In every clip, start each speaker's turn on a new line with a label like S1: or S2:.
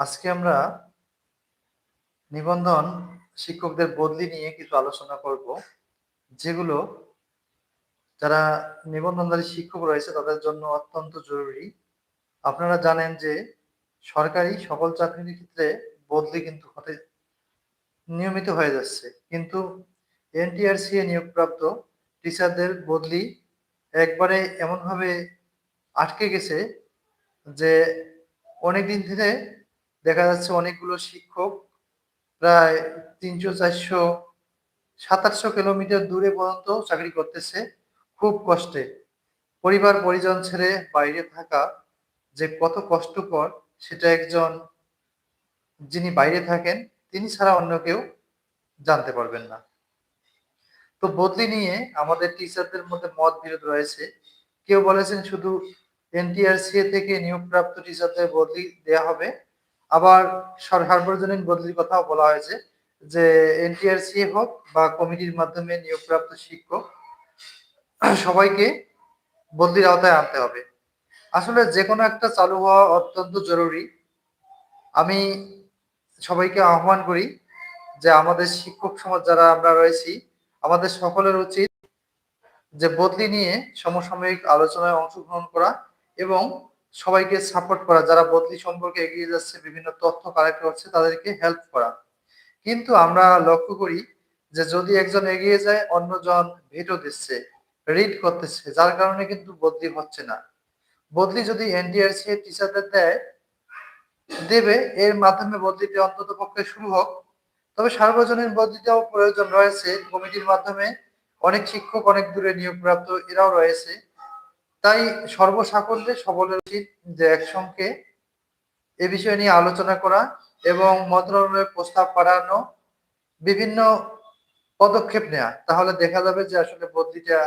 S1: আজকে আমরা নিবন্ধন শিক্ষকদের বদলি নিয়ে কিছু আলোচনা করব, যেগুলো যারা নিবন্ধনধারী শিক্ষক রয়েছে তাদের জন্য অত্যন্ত জরুরি। আপনারা জানেন যে সরকারি সকল চাকরির ক্ষেত্রে বদলি কিন্তু হতে নিয়মিত হয়ে যাচ্ছে। কিন্তু এনটিআরসি এ নিয়োগপ্রাপ্ত টিচারদের বদলি একবারে এমনভাবে আটকে গেছে যে অনেকদিন থেকে দেখা যাচ্ছে অনেকগুলো শিক্ষক প্রায় তিনশো, চারশো, সাতাশশো কিলোমিটার দূরে পর্যন্ত চাকরি করতেছে খুব কষ্টে। পরিবার, পরিজন ছেড়ে বাইরে থাকা যে কত কষ্টকর, সেটা একজন যিনি বাইরে থাকেন, তিনি ছাড়া অন্য কেউ জানতে পারবেন না। তো বদলি নিয়ে আমাদের টিচারদের মধ্যে মত বিরোধ রয়েছে। কেউ বলেছেন শুধু এনটিআরসিএ থেকে নিয়োগপ্রাপ্ত টিচারদের বদলি দেয়া হবে আবার সার্বজনীন বদলির কথাও বলা হয়েছে যে এনটিআরসি হোক বা কমিটির মাধ্যমে নিয়োগপ্রাপ্ত শিক্ষক, সবাইকে বদলির আওতায় আনতে হবে। আসলে যে কোনো একটা চালু হওয়া অত্যন্ত জরুরি। আমি সবাইকে আহ্বান করি যে আমাদের শিক্ষক সমাজ যারা আমরা রয়েছি, আমাদের সকলের উচিত যে বদলি নিয়ে সমসাময়িক আলোচনায় অংশগ্রহণ করা এবং সবাইকে সাপোর্ট করা, যারা বদলি সম্পর্কে এগিয়ে যাচ্ছে, বিভিন্ন তথ্য কালেক্ট করছে, তাদেরকে হেল্প করা। কিন্তু আমরা লক্ষ্য করি যে যদি একজন এগিয়ে যায়, অন্যজন ভেটো দিচ্ছে রিড করতেছে, যার কারণে কিন্তু বদলি হচ্ছে না। বদলি যদি এনডিআরসি টিচারদের দেয়, দেবে, এর মাধ্যমে বদলিটি অন্তত পক্ষে শুরু হোক। তবে সার্বজনীন বদলিটাও প্রয়োজন রয়েছে। কমিটির মাধ্যমে অনেক শিক্ষক অনেক দূরে নিয়োগপ্রাপ্ত, এরাও রয়েছে। তাই সর্বসাকল্যে সকলের উচিত যে একসঙ্গে এ বিষয় নিয়ে আলোচনা করা এবং মন্ত্রণালয়ের প্রস্তাব পাঠানো, বিভিন্ন পদক্ষেপ নেওয়া তাহলে দেখা যাবে যে আসলে বদলিটা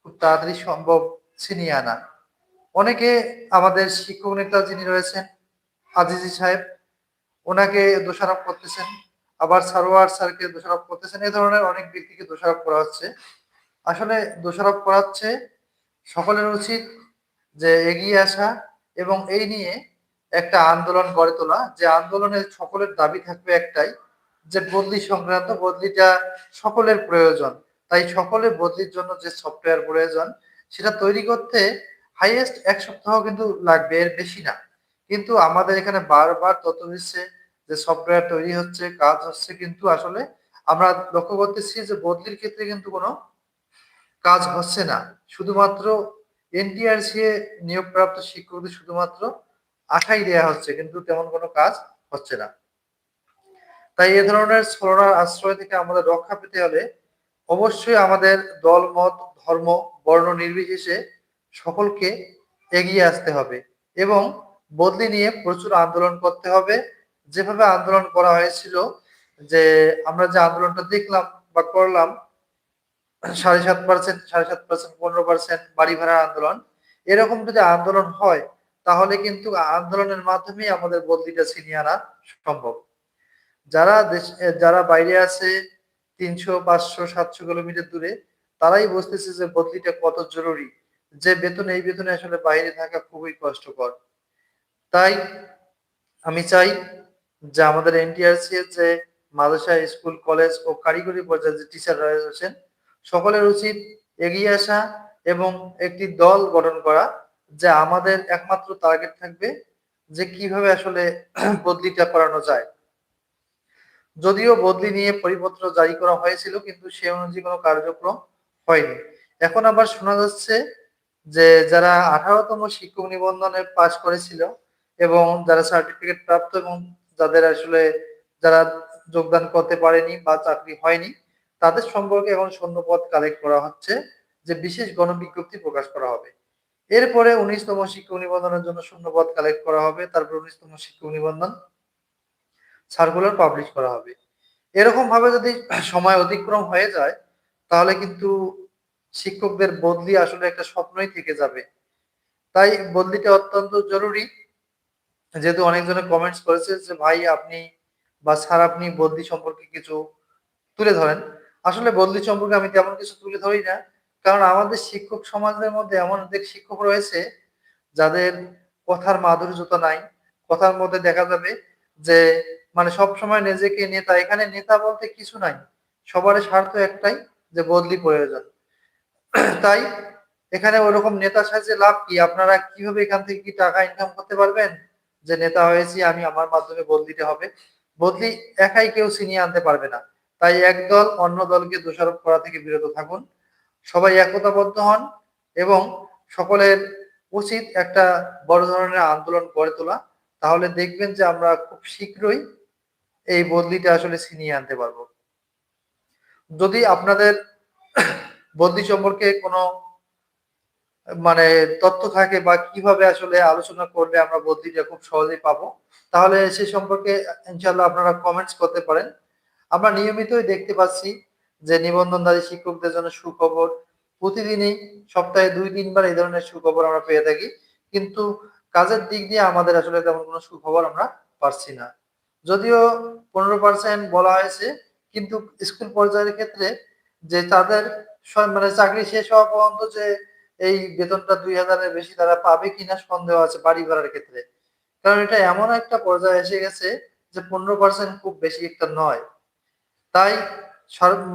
S1: খুব তাড়াতাড়ি সম্ভব ছিনিয়ে আনা। অনেকে আমাদের শিক্ষক নেতা যিনি রয়েছেন, আজিজি সাহেব, ওনাকে দোষারোপ করতেছেন। আবার সারোয়ার স্যারকে দোষারোপ করতেছেন। এ ধরনের অনেক ব্যক্তিকে দোষারোপ করা হচ্ছে। আসলে দোষারোপ করাচ্ছে সকলের উচিত যে এগিয়ে আসা এবং এই নিয়ে একটা আন্দোলন গড়ে তোলা। যে আন্দোলনের সকলের দাবি থাকবে একটাই, যে বদলি সংক্রান্ত, বদলিটা সকলের প্রয়োজন। তাই সকলের বদলির জন্য যে সফটওয়্যার প্রয়োজন, সেটা তৈরি করতে হাইয়েস্ট এক সপ্তাহ কিন্তু লাগবে, এর বেশি না। কিন্তু আমাদের এখানে বারবার তথ্য দিচ্ছে যে সফটওয়্যার তৈরি হচ্ছে, কাজ হচ্ছে, কিন্তু আসলে আমরা লক্ষ্য করতেছি যে বদলির ক্ষেত্রে কিন্তু কোনো কাজ হচ্ছে না। শুধুমাত্র এনটিআরসি এ নিয়োগপ্রাপ্ত শিক্ষকদের শুধুমাত্র আশাই দেওয়া হচ্ছে, কিন্তু তেমন কোনো কাজ হচ্ছে না। তাই এ ধরনের ছলনার আশ্রয় থেকে আমাদের রক্ষা পেতে হলে অবশ্যই আমাদের দল, মত, ধর্ম, বর্ণ নির্বিশেষে সকলকে এগিয়ে আসতে হবে এবং বদলি নিয়ে প্রচুর আন্দোলন করতে হবে। যেভাবে আন্দোলন করা হয়েছিল যে আমরা যে আন্দোলনটা দেখলাম বা করলাম সাড়ে সাত পার্সেন্ট সাড়ে সাত পার্সেন্ট পনেরো পার্সেন্ট বাড়ি ভাড়ার আন্দোলন। এরকম যদি আন্দোলন হয়, তাহলে কিন্তু আন্দোলনের মাধ্যমেই আমাদের বদলিটা ছিনিয়ে আনা সম্ভব। যারা দেশ, যারা বাইরে আছে, তিনশো, পাঁচশো, সাতশো কিলোমিটার দূরে, তারাই বুঝতেছে যে বদলিটা কত জরুরি। যে বেতন, এই বেতনে আসলে বাইরে থাকা খুবই কষ্টকর। তাই আমি চাই যে আমাদের এনটিআরসি এর যে মাদ্রাসা, স্কুল, কলেজ ও কারিগরি পর্যায়ে যে টিচার রয়েছেন সকলের উচিত এগিয়ে আসা এবং একটি দল গঠন করা যে আমাদের একমাত্র টার্গেট থাকবে যে কীভাবে আসলে বদলিটা করানো যায়। যদিও বদলি নিয়ে পরিপত্র জারি করা হয়েছিল, কিন্তু সে অনুযায়ী কোনো কার্যক্রম হয়নি। এখন আবার শোনা যাচ্ছে যে যারা আঠারোতম শিক্ষক নিবন্ধনে পাশ করেছিল এবং যারা সার্টিফিকেট প্রাপ্ত এবং যাদের আসলে যারা যোগদান করতে পারেনি বা চাকরি হয়নি তাদের সম্পর্কে এখন শূন্যপদ কালেক্ট করা হচ্ছে যে বিশেষ গণবিজ্ঞপ্তি প্রকাশ করা হবে। এরপরে উনিশতম শিক্ষক নিবন্ধনের জন্য শূন্যপদ কালেক্ট করা হবে, তারপর উনিশতম শিক্ষক নিবন্ধন সার্কুলার পাবলিশ করা হবে। এরকম ভাবে যদি সময় অতিক্রম হয়ে যায়, তাহলে কিন্তু শিক্ষকদের বদলি আসলে একটা স্বপ্নই থেকে যাবে। তাই বদলিটা অত্যন্ত জরুরি। যেহেতু অনেকজনে কমেন্টস করেছে যে, ভাই, আপনি বা স্যার আপনি বদলি সম্পর্কে কিছু তুলে ধরেন। আসলে বদলি সম্পর্কে আমি তেমন কিছু তুলে ধরি না। কারণ আমাদের শিক্ষক সমাজের মধ্যে এমন অনেক শিক্ষক রয়েছে যাদের কথার মাধুর্যতা নাই। কথার মধ্যে দেখা যাবে যে মানে সবসময় নিজেকে নেতা, এখানে নেতা বলতে কিছু নাই। সবার স্বার্থ একটাই যে বদলি প্রয়োজন। তাই এখানে ওরকম নেতা সাজে লাভ কি? আপনারা কীভাবে এখান থেকে কি টাকা ইনকাম করতে পারবেন? যে নেতা হয়েছি আমি, আমার মাধ্যমে বদলিতে হবে। বদলি একাই কেউ ছিনিয়ে আনতে পারবে না। তাই একদল অন্য দলকে দোষারোপ করা থেকে বিরত থাকুন। সবাই একতাবদ্ধ হন এবং সকলের উচিত একটা বড় ধরনের আন্দোলন গড়ে তোলা। তাহলে দেখবেন যে আমরা খুব শীঘ্রই এই বদলিটা আসলে ছিনিয়ে আনতে পারব। যদি আপনাদের বদলি সম্পর্কে কোনো মানে তথ্য থাকে বা কীভাবে আসলে আলোচনা করলে আমরা বদলিটা খুব সহজেই পাবো, তাহলে সে সম্পর্কে ইনশাল্লাহ আপনারা কমেন্টস করতে পারেন। আমরা নিয়মিতই দেখতে পাচ্ছি যে নিবন্ধনধারী শিক্ষকদের জন্য সুখবর। প্রতিদিনই সপ্তাহে দুই, তিনবার এই ধরনের সুখবর আমরা পেয়ে থাকি। কিন্তু কাজের দিক দিয়ে আমাদের আসলে তেমন কোনো সুখবর আমরা পাচ্ছি না। যদিও পনেরো পার্সেন্ট বলা হয়েছে, কিন্তু স্কুল পর্যায়ের ক্ষেত্রে যে তাদের মানে চাকরি শেষ হওয়া পর্যন্ত যে এই বেতনটা দুই হাজারের বেশি তারা পাবে কিনা সন্দেহ আছে বাড়ি ভাড়ার ক্ষেত্রে। কারণ এটা এমন একটা পর্যায়ে এসে গেছে যে পনেরো পার্সেন্ট খুব বেশি একটা নয়। তাই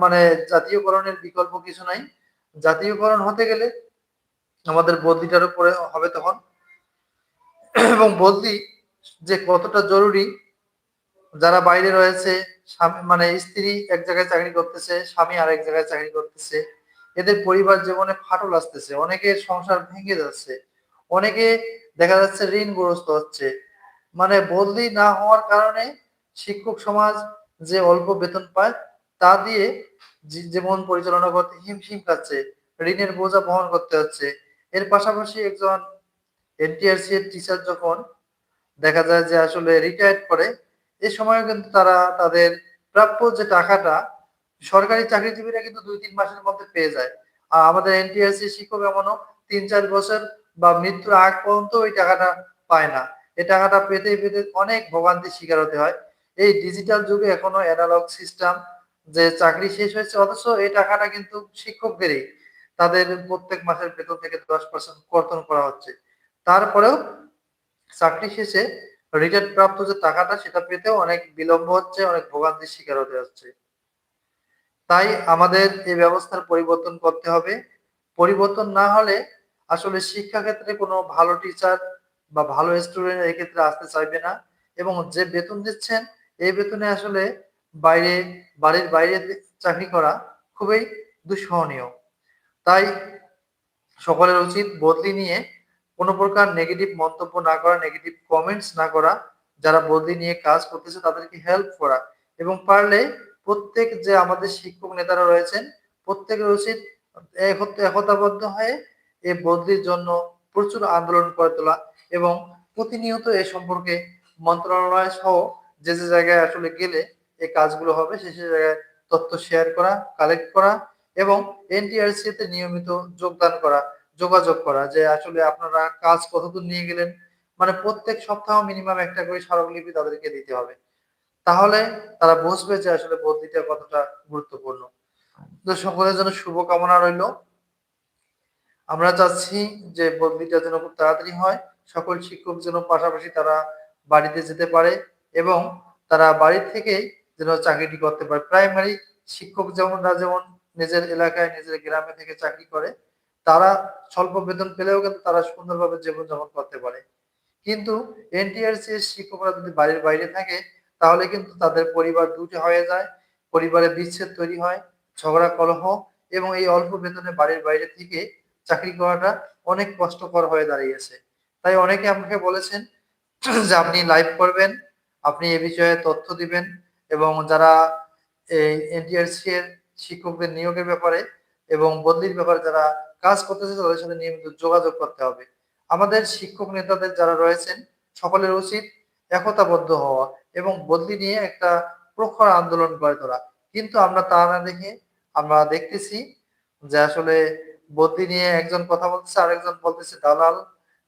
S1: মানে জাতীয়করণের বিকল্প কিছু নাই। জাতীয়করণ হতে গেলে আমাদের বদলিটার উপরে হবে তখন। এবং বদলি যে কতটা জরুরি, যারা বাইরে রয়েছে, স্বামী মানে স্ত্রী এক জায়গায় চাকরি করতেছে, স্বামী আর এক জায়গায় চাকরি করতেছে, এদের পরিবার জীবনে ফাটল আসতেছে অনেকের সংসার ভেঙে যাচ্ছে, অনেকে দেখা যাচ্ছে ঋণগ্রস্ত হচ্ছে। মানে বদলি না হওয়ার কারণে শিক্ষক সমাজ যে অল্প বেতন পায়, তা দিয়ে জীবন পরিচালনা করতে হিমশিম খাচ্ছে ঋণের বোঝা বহন করতে হচ্ছে। এর পাশাপাশি একজন এনটিআরসি এর টিচার যখন দেখা যায় যে আসলে রিটায়ার করে, এ সময় কিন্তু তারা তাদের প্রাপ্য যে টাকাটা, সরকারি চাকরিজীবীরা কিন্তু দুই তিন মাসের মধ্যে পেয়ে যায়। আর আমাদের এনটিআরসি শিক্ষক এমনও তিন চার বছর বা মৃত্যুর আগ পর্যন্ত ওই টাকাটা পায় না। এই টাকাটা পেতে পেতে অনেক ভোগান্তির শিকার হতে হয়। এই ডিজিটাল যুগে এখনও অ্যানালগ সিস্টেম যে চাকরি শেষ হয়েছে, অথচ এই টাকাটা কিন্তু শিক্ষকদেরই, তাদের প্রত্যেক মাসের বেতন থেকে দশ পার্সেন্ট কর্তন করা হচ্ছে। তারপরেও চাকরি শেষে রিটার্ন প্রাপ্ত যে টাকাটা, সেটা পেতেও অনেক বিলম্ব হচ্ছে, অনেক ভোগান্তির শিকার হতে হচ্ছে। তাই আমাদের এই ব্যবস্থার পরিবর্তন করতে হবে। পরিবর্তন না হলে আসলে শিক্ষা ক্ষেত্রে কোনো ভালো টিচার বা ভালো স্টুডেন্ট এক্ষেত্রে আসতে চাইবে না। এবং যে বেতন দিচ্ছেন এই বেতনে আসলে বাইরে, বাড়ির বাইরে চাকরি করা খুবই দুঃসহনীয়। তাই সকলের উচিত বদলি নিয়ে কোনো প্রকার নেগেটিভ মন্তব্য না করা নেগেটিভ কমেন্টস না করা, যারা বদলি নিয়ে কাজ করতেছে তাদেরকে হেল্প করা। এবং পারলে প্রত্যেক যে আমাদের শিক্ষক নেতারা রয়েছেন, প্রত্যেকের উচিত একতাবদ্ধ হয়ে এই বদলির জন্য প্রচুর আন্দোলন করে তোলা এবং প্রতিনিয়ত এ সম্পর্কে মন্ত্রণালয় সহ যে যে জায়গায় আসলে গেলে এই কাজগুলো হবে, সে সে জায়গায় তথ্য শেয়ার করা কালেক্ট করা এবং এনটিআরসি তে নিয়মিত যোগদান করা, যোগাযোগ করা যে আসলে আপনারা কাজ কতদূর নিয়ে গেলেন। মানে প্রত্যেক সপ্তাহ মিনিমাম একটা করে স্মারকলিপি তাদেরকে দিতে হবে। তাহলে তারা বুঝবে যে আসলে বদলিটা কতটা গুরুত্বপূর্ণ। তো সকলের জন্য শুভকামনা রইল। আমরা চাচ্ছি যে বদলিটা যেন খুব তাড়াতাড়ি হয়। সকল শিক্ষক যেন পাশাপাশি তারা বাড়িতে যেতে পারে। এবং তারা বাড়ি থেকেই যেন চাকরিটি করতে পারে। প্রাইমারি শিক্ষক যেমনরা যেমন নিজের এলাকায়, নিজের গ্রামে থেকে চাকরি করে, তারা স্বল্প বেতন পেলেও কিন্তু তারা সুন্দরভাবে জীবনযাপন করতে পারে। কিন্তু এনটিআরসি শিক্ষকরা যদি বাড়ির বাইরে থাকে, তাহলে কিন্তু তাদের পরিবার দুটি হয়ে যায়। পরিবারে বিচ্ছেদ তৈরি হয়, ঝগড়া কলহ এবং এই অল্প বেতনে বাড়ির বাইরে থেকে চাকরি করাটা অনেক কষ্টকর হয়ে দাঁড়িয়েছে। তাই অনেকে আমাকে বলেছেন যে আপনি লাইভ করবেন আপনি এ বিষয়ে তথ্য দিবেন এবং যারা এই এনটিআরসি এর শিক্ষকদের নিয়োগের ব্যাপারে এবং বদলির ব্যাপারে যারা কাজ করতেছে, তাদের সাথে নিয়মিত যোগাযোগ করতে হবে। আমাদের শিক্ষক নেতাদের যারা রয়েছেন, সকলের উচিত একতাবদ্ধ হওয়া এবং বদলি নিয়ে একটা প্রখর আন্দোলন করে তোলা। কিন্তু আমরা তা না দেখে আমরা দেখতেছি যে আসলে বদলি নিয়ে একজন কথা বলতেছে, আরেকজন বলতেছে দালাল।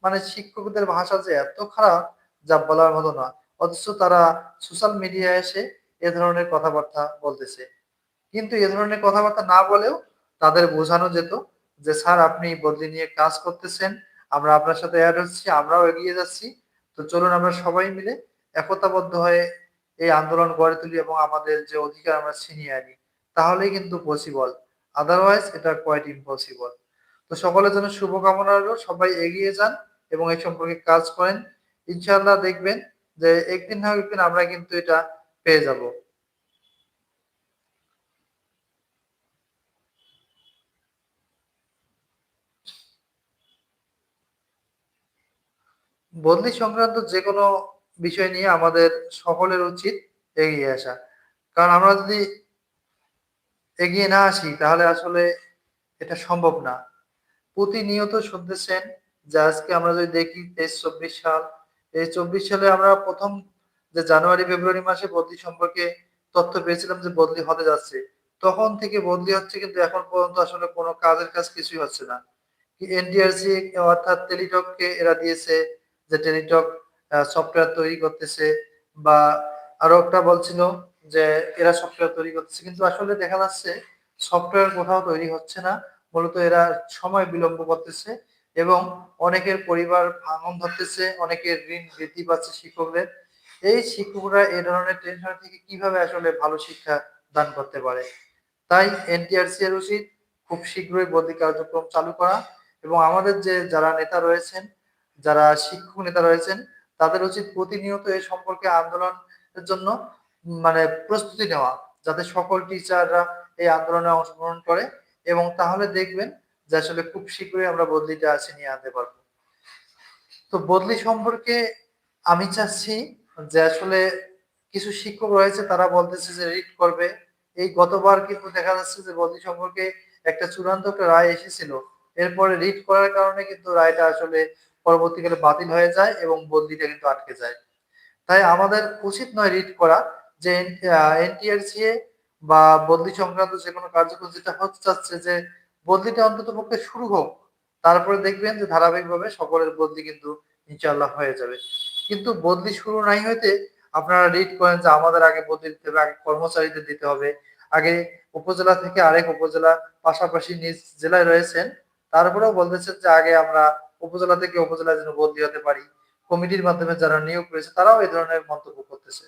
S1: মানে শিক্ষকদের ভাষা যে এত খারাপ, যা বলার মতো না। অথচ তারা সোশ্যাল মিডিয়ায় এসে এ ধরনের কথাবার্তা বলতেছে। কিন্তু এ ধরনের কথাবার্তা না বলেও তাদের বোঝানো যেত যে, স্যার, আপনি বদলি নিয়ে কাজ করতেছেন, আমরা আপনার সাথে অ্যাড হচ্ছি, আমরাও এগিয়ে যাচ্ছি। তো চলুন আমরা সবাই মিলে একতাবদ্ধ হয়ে এই আন্দোলন গড়ে তুলি এবং আমাদের যে অধিকার আমরা ছিনিয়ে আনি। তাহলেই কিন্তু পসিবল আদারওয়াইজ এটা কোয়াইট ইম্পসিবল তো সকলের জন্য শুভকামনা রইল। সবাই এগিয়ে যান এবং এই সম্পর্কে কাজ করেন। ইনশাআল্লাহ দেখবেন যে একদিন না একদিন আমরা কিন্তু এটা পেয়ে যাব। বদলি সংক্রান্ত যে কোনো বিষয় নিয়ে আমাদের সকলের উচিত এগিয়ে আসা। কারণ আমরা যদি এগিয়ে না আসি, তাহলে আসলে এটা সম্ভব না। প্রতিনিয়ত শুনতেছেন যে আজকে আমরা যদি দেখি তেইশ, চব্বিশ সাল এই চব্বিশ সালে আমরা প্রথম যে জানুয়ারি, ফেব্রুয়ারি মাসে বদলি সম্পর্কে তথ্য পেয়েছিলাম যে বদলি হতে যাচ্ছে। তখন থেকে বদলি হচ্ছে কিন্তু এখন পর্যন্ত আসলে কোনো কাজের কাজ কিছুই হচ্ছে না। এনডিআরসি অর্থাৎ টেলিটককে এরা দিয়েছে যে টেলিটক সফটওয়্যার তৈরি করতেছে বা আরও একটা বলছিল যে এরা সফটওয়্যার তৈরি করতেছে। কিন্তু আসলে দেখা যাচ্ছে সফটওয়্যার কোথাও তৈরি হচ্ছে না। মূলত এরা সময় বিলম্ব করতেছে। এবং অনেকের পরিবার ভাঙন ধরতেছে, অনেকের ঋণ বৃদ্ধি পাচ্ছে শিক্ষকদের। এই শিক্ষকরা এই ধরনের টেনশন থেকে কীভাবে আসলে ভালো শিক্ষা দান করতে পারে? তাই এনটিআরসি এর উচিত খুব শীঘ্রই বদলি কার্যক্রম চালু করা এবং আমাদের যে যারা নেতা রয়েছেন, যারা শিক্ষক নেতা রয়েছেন, তাদের উচিত প্রতিনিয়ত এই সম্পর্কে আন্দোলনের জন্য মানে প্রস্তুতি নেওয়া, যাতে সকল টিচাররা এই আন্দোলনে অংশগ্রহণ করে এবং তাহলে দেখবেন যে আসলে খুব শীঘ্রই আমরা বদলিটা আছে নিয়ে আনতে পারব। তো বদলি সম্পর্কে আমি চাচ্ছি যে আসলে কিছু শিক্ষক রয়েছে, তারা বলতেছে যে রিট করবে। এই গতবার কিন্তু দেখা যাচ্ছে যে বদলি সম্পর্কে একটা চূড়ান্ত একটা রায় এসেছিল। এরপরে রিট করার কারণে কিন্তু রায়টা আসলে পরবর্তীকালে বাতিল হয়ে যায় এবং বদলিটা কিন্তু আটকে যায়। তাই আমাদের উচিত নয় রিট করা যে এনটিআরসিএ বা বদলি সংক্রান্ত যে কোনো কার্যক্রম যেটা হতে চাচ্ছে যে বদলিটা অন্তত পক্ষে শুরু হোক, তারপরে দেখবেন যে ধারাবাহিকভাবে সকলের বদলি কিন্তু ইনশাল্লাহ হয়ে যাবে। কিন্তু বদলি শুরু নাই হইতে আপনারা রিড করেন যে আমাদের আগে বদলি দিতে হবে, আগে কর্মচারীদের দিতে হবে। আগে উপজেলা থেকে আরেক উপজেলা পাশাপাশি নিজ জেলায় রয়েছেন, তারপরেও বলতেছেন যে আগে আমরা উপজেলা থেকে উপজেলায় যেন বদলি হতে পারি। কমিটির মাধ্যমে যারা নিয়োগ করেছে তারাও এই ধরনের মন্তব্য করতেছে।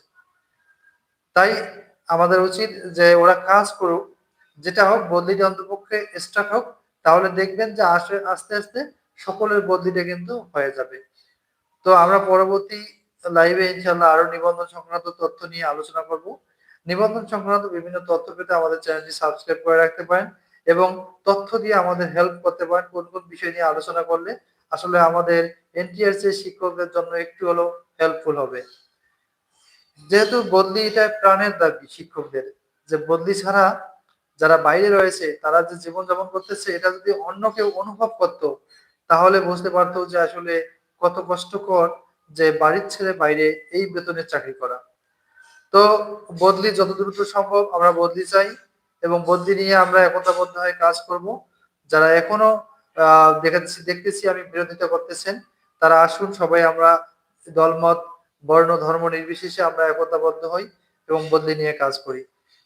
S1: তাই আমাদের উচিত যে ওরা কাজ করুক যেটা হোক বদলিটা অন্তপক্ষে স্টার্ট হোক, তাহলে দেখবেন যে আসে, আস্তে আস্তে সকলের বদলিটা কিন্তু হয়ে যাবে। তো আমরা পরবর্তী লাইভে ইনশাল্লাহ আরও নিবন্ধন সংক্রান্ত তথ্য নিয়ে আলোচনা করব। নিবন্ধন সংক্রান্ত বিভিন্ন তথ্য পেতে আমাদের চ্যানেলটি সাবস্ক্রাইব করে রাখতে পারেন এবং তথ্য দিয়ে আমাদের হেল্প করতে পারেন, কোন কোন বিষয় নিয়ে আলোচনা করলে আসলে আমাদের এনটিআরসি শিক্ষকদের জন্য একটু হলেও হেল্পফুল হবে। যেহেতু বদলি এটা প্রাণের দাবি শিক্ষকদের, যে বদলি ছাড়া যারা বাইরে রয়েছে, তারা যে জীবন যাপন করতেছে, এটা যদি অন্য কেউ অনুভব করত, তাহলে বুঝতে পারতো যে আসলে কত কষ্টকর যে বাড়ির ছেড়ে বাইরে এই বেতনের চাকরি করা। তো বদলি যত দ্রুত সম্ভব আমরা বদলি চাই এবং বদলি নিয়ে আমরা একতাবদ্ধ হয়ে কাজ করব। যারা এখনও দেখাচ্ছি দেখতেছি আমি বিরোধিতা করতেছেন, তারা আসুন সবাই আমরা দলমত, বর্ণ, ধর্ম নির্বিশেষে আমরা একতাবদ্ধ হই এবং বদলি নিয়ে কাজ করি।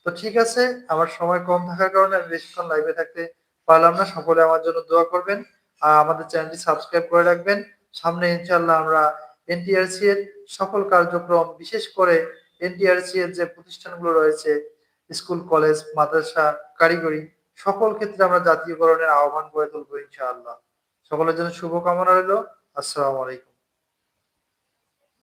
S1: তো ঠিক আছে, আমার সময় কম থাকার কারণে আমি বেশিক্ষণ লাইভে থাকতে পারলাম না। সকলে আমার জন্য দোয়া করবেন। আর আমাদের চ্যানেলটি সাবস্ক্রাইব করে রাখবেন। সামনে ইনশাল্লাহ আমরা এনটিআরসি এর সকল কার্যক্রম, বিশেষ করে এনটিআরসি এর যে প্রতিষ্ঠানগুলো রয়েছে, স্কুল, কলেজ, মাদ্রাসা, কারিগরি, সকল ক্ষেত্রে আমরা জাতীয়করণের আহ্বান করে তুলবো ইনশাআল্লাহ। সকলের জন্য শুভকামনা রইল। আসসালামু আলাইকুম।